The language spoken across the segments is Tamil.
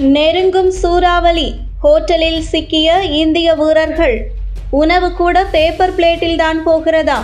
நெருங்கும் சூறாவளி ஹோட்டலில் சிக்கிய இந்திய வீரர்கள். உணவு கூட பேப்பர் பிளேட்டில் தான் போகிறதா?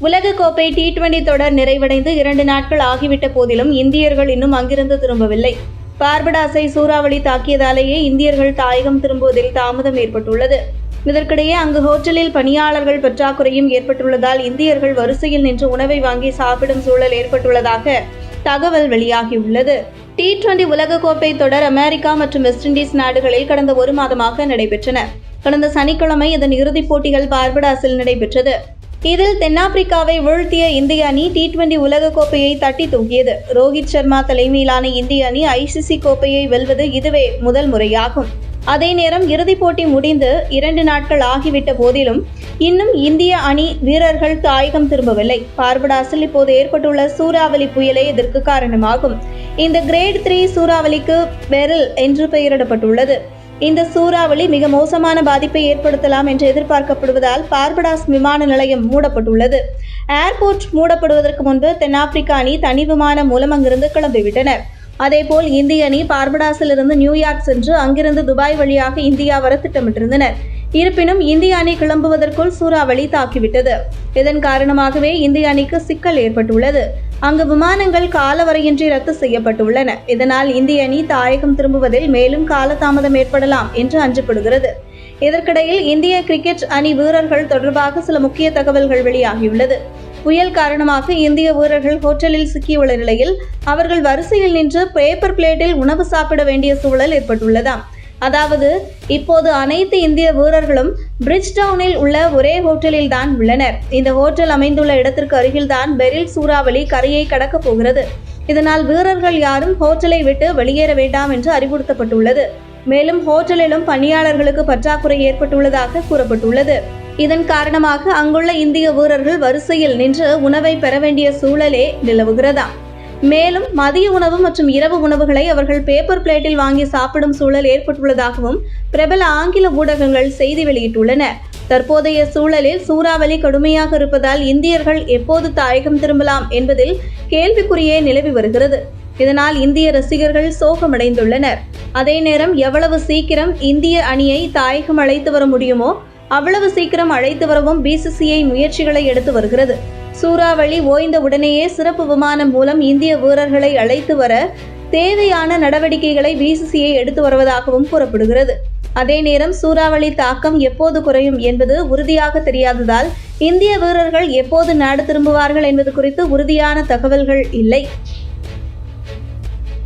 உலகக்கோப்பை டி டுவெண்டி தொடர் நிறைவடைந்து இரண்டு நாட்கள் ஆகிவிட்ட போதிலும் இந்தியர்கள் இன்னும் அங்கிருந்து திரும்பவில்லை. பார்படாஸை சூறாவளி தாக்கியதாலேயே இந்தியர்கள் தாயகம் திரும்புவதில் தாமதம் ஏற்பட்டுள்ளது. இதற்கிடையே அங்கு ஹோட்டலில் பணியாளர்கள் பற்றாக்குறையும் ஏற்பட்டுள்ளதால் இந்தியர்கள் வரிசையில் நின்று உணவை வாங்கி சாப்பிடும் சூழல் ஏற்பட்டுள்ளதாக தகவல் வெளியாகியுள்ளது. டி டுவெண்டி உலகக்கோப்பை தொடர் அமெரிக்கா மற்றும் வெஸ்ட் இண்டீஸ் நாடுகளில் கடந்த ஒரு மாதமாக நடைபெற்றன. கடந்த சனிக்கிழமை இதன் இறுதிப் போட்டிகள் பார்படாஸில் நடைபெற்றது. இதில் தென்னாப்பிரிக்காவை வீழ்த்திய இந்திய அணி டி டுவெண்டி உலகக்கோப்பையை தட்டி தூக்கியது. ரோஹித் சர்மா தலைமையிலான இந்திய அணி ஐசிசி கோப்பையை வெல்வது இதுவே முதல் முறையாகும். அதே நேரம் இறுதிப் போட்டி முடிந்து இரண்டு நாட்கள் ஆகிவிட்ட போதிலும் இன்னும் இந்திய அணி வீரர்கள் தாயகம் திரும்பவில்லை. பார்படாஸில் இப்போது ஏற்பட்டுள்ள சூறாவளி புயலே இதற்கு காரணமாகும். இந்த கிரேட் த்ரீ சூறாவளிக்கு பெரில் என்று பெயரிடப்பட்டுள்ளது. இந்த சூறாவளி மிக மோசமான பாதிப்பை ஏற்படுத்தலாம் என்று எதிர்பார்க்கப்படுவதால் பார்படாஸ் விமான நிலையம் மூடப்பட்டுள்ளது. ஏர்போர்ட் மூடப்படுவதற்கு முன்பு தென்னாப்பிரிக்க அணி தனி விமானம் மூலம் அங்கிருந்து கிளம்பிவிட்டனர். அதேபோல் இந்திய அணி பார்படாஸிலிருந்து நியூயார்க் சென்று அங்கிருந்து துபாய் வழியாக இந்தியா வர திட்டமிட்டிருந்தனர். இருப்பினும் இந்திய அணி கிளம்புவதற்குள் சூறாவளி தாக்கிவிட்டது. இதன் காரணமாகவே இந்திய அணிக்கு சிக்கல் ஏற்பட்டுள்ளது. அங்கு விமானங்கள் காலவரையின்றி ரத்து செய்யப்பட்டுள்ளன. இதனால் இந்திய அணி தாயகம் திரும்புவதில் மேலும் காலதாமதம் ஏற்படலாம் என்று அஞ்சப்படுகிறது. இதற்கிடையில் இந்திய கிரிக்கெட் அணி வீரர்கள் தொடர்பாக சில முக்கிய தகவல்கள் வெளியாகியுள்ளது. புயல் காரணமாக இந்திய வீரர்கள் ஹோட்டலில் சிக்கியுள்ள நிலையில் அவர்கள் வரிசையில் நின்று பேப்பர் பிளேட்டில் உணவு சாப்பிட வேண்டிய சூழல் ஏற்பட்டுள்ளதாம் அதாவது இப்போது அனைத்து இந்திய வீரர்களும் பிரிட்ஜ் டவுனில் உள்ள ஒரே ஹோட்டலில் தான் உள்ளனர். இந்த ஹோட்டல் அமைந்துள்ள இடத்திற்கு அருகில்தான் பெரில் சூறாவளி கரையை கடக்கப் போகிறது. இதனால் வீரர்கள் யாரும் ஹோட்டலை விட்டு வெளியேற வேண்டாம் என்று அறிவுறுத்தப்பட்டுள்ளது. மேலும் ஹோட்டலிலும் பணியாளர்களுக்கு பற்றாக்குறை ஏற்பட்டுள்ளதாக கூறப்பட்டுள்ளது. இதன் காரணமாக அங்குள்ள இந்திய வீரர்கள் வரிசையில் நின்று உணவை பெற வேண்டிய சூழலே நிலவுகிறதாம் மேலும் மதிய உணவு மற்றும் இரவு உணவுகளை அவர்கள் பேப்பர் பிளேட்டில் வாங்கி சாப்பிடும் சூழல் ஏற்பட்டுள்ளதாகவும் பிரபல ஆங்கில ஊடகங்கள் செய்தி வெளியிட்டுள்ளன. தற்போதைய சூழலில் சூறாவளி கடுமையாக இருப்பதால் இந்தியர்கள் எப்போது தாயகம் திரும்பலாம் என்பதில் கேள்விக்குறியே நிலவி வருகிறது. இதனால் இந்திய ரசிகர்கள் சோகமடைந்துள்ளனர். அதே நேரம் எவ்வளவு சீக்கிரம் இந்திய அணியை தாயகம் அழைத்து வர முடியுமோ அவ்வளவு சீக்கிரம் அழைத்து வரவும் பிசிசிஐ முயற்சிகளை எடுத்து வருகிறது. சூறாவளி ஓய்ந்த உடனேயே சிறப்பு விமானம் மூலம் இந்திய வீரர்களை அழைத்து வர தேவையான நடவடிக்கைகளை பிசிசிஐ எடுத்து வருவதாகவும் கூறப்படுகிறது. அதே நேரம் சூறாவளி தாக்கம் எப்போது குறையும் என்பது உறுதியாக தெரியாததால் இந்திய வீரர்கள் எப்போது நாடு திரும்புவார்கள் என்பது குறித்து உறுதியான தகவல்கள் இல்லை.